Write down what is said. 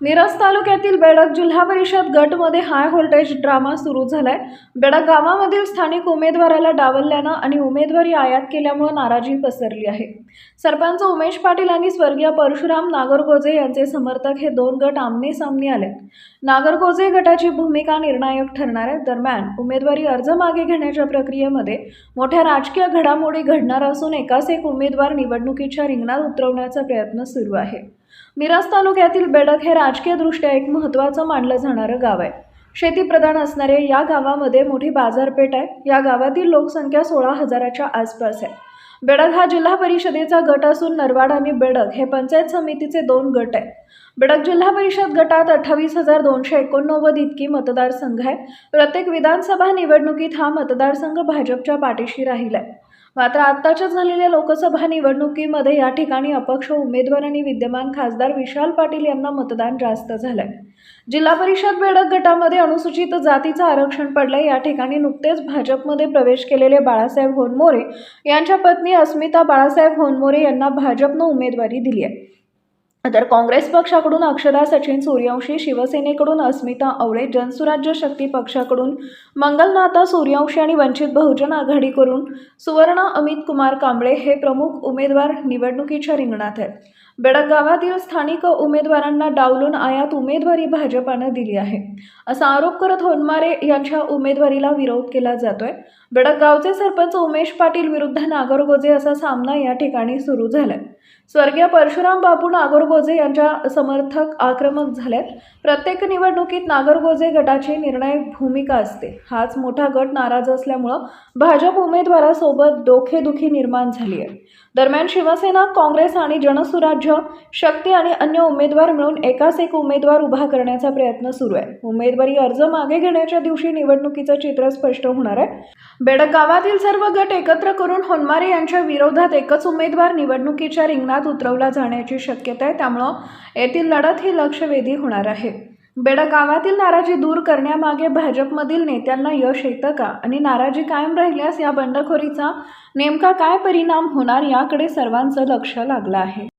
मिरज तालुक्यातील बेडक जिल्हा परिषद गटमध्ये हाय व्होल्टेज ड्रामा सुरू झालाय. बेडक गावामधील स्थानिक उमेदवाराला डावलल्यानं आणि उमेदवारी आयात केल्यामुळे नाराजी पसरली आहे. सरपंच उमेश पाटील आणि स्वर्गीय परशुराम नागरगोजे यांचे समर्थक हे दोन गट आमने सामने आले. नागरगोजे गटाची भूमिका निर्णायक ठरणार आहे. दरम्यान उमेदवारी अर्ज मागे घेण्याच्या प्रक्रियेमध्ये मोठ्या राजकीय घडामोडी घडणार असून एकाच एक उमेदवार निवडणुकीच्या रिंगणात उतरवण्याचा प्रयत्न सुरू आहे. मिरज तालुक्यातील बेडक हे राजकीयदृष्ट्या एक महत्त्वाचं मानलं जाणारं गाव आहे. शेतीप्रधान असणाऱ्या या गावामध्ये मोठी बाजारपेठ आहे. या गावातील लोकसंख्या सोळा हजाराच्या आसपास आहे. बेडक हा जिल्हा परिषदेचा गट असून नरवाड आणि बेडक हे पंचायत समितीचे दोन गट आहेत. बेडक जिल्हा परिषद गटात अठ्ठावीस हजार दोनशे एकोणनव्वद इतकी मतदारसंघ आहे. प्रत्येक विधानसभा निवडणुकीत हा मतदारसंघ भाजपच्या पाठीशी राहिलाय. मात्र आत्ताच्या झालेल्या लोकसभा निवडणुकीमध्ये या ठिकाणी अपक्ष उमेदवार आणि विद्यमान खासदार विशाल पाटील यांना मतदान जास्त झालंय. जिल्हा परिषद बेडक गटामध्ये अनुसूचित जातीचं आरक्षण पडलंय. या ठिकाणी नुकतेच भाजपमध्ये प्रवेश केलेले बाळासाहेब होनमोरे यांच्या पत्नी अस्मिता बाळासाहेब होनमोरे यांना भाजपनं उमेदवारी दिली आहे तर काँग्रेस पक्षाकडून अक्षदा सचिन सूर्यवंशी शिवसेनेकडून अस्मिता आवळे जनसुराज्य शक्ती पक्षाकडून मंगलनाथा सूर्यवंशी आणि वंचित बहुजन आघाडीकडून सुवर्ण अमित कुमार कांबळे हे प्रमुख उमेदवार निवडणुकीच्या रिंगणात आहेत. बेडगावातील स्थानिक उमेदवारांना डावलून आयात उमेदवारी भाजपानं दिली आहे. असा आरोप करत होनमारे यांच्या उमेदवारीला विरोध केला जातोय. बेडगावचे सरपंच उमेश पाटील विरुद्ध नागरगोजे असा सामना या ठिकाणी सुरू झालाय. स्वर्गीय परशुराम बापू नागरगोजे यांच्या समर्थक आक्रमक झालेत प्रत्येक निवडणुकीत नागरगोजे गटाची निर्णायक भूमिका असते. हाच मोठा गट नाराज असल्यामुळं भाजप उमेदवारासोबत डोखेदुखी निर्माण झाली आहे दरम्यान शिवसेना काँग्रेस आणि जनसुराज्य शक्ती आणि अन्य उमेदवार मिळून एकाच एक उमेदवार उभा करण्याचा प्रयत्न सुरू आहे. उमेदवारी अर्ज मागे घेण्याच्या दिवशी निवडणुकीचं चित्र स्पष्ट होणार आहे. बेडक गावातील सर्व गट एकत्र करून होनमारे यांच्या विरोधात एकच उमेदवार निवडणुकीच्या रिंगणात उतरवला जाण्याची शक्यता आहे. त्यामुळं येथील लढत ही लक्षवेधी होणार आहे. बेडगावातील नाराजी दूर करण्यामागे भाजपमधील नेत्यांना यश येतं का? आणि नाराजी कायम राहिल्यास या बंडखोरीचा नेमका काय परिणाम होणार याकडे सर्वांचं लक्ष लागलं आहे.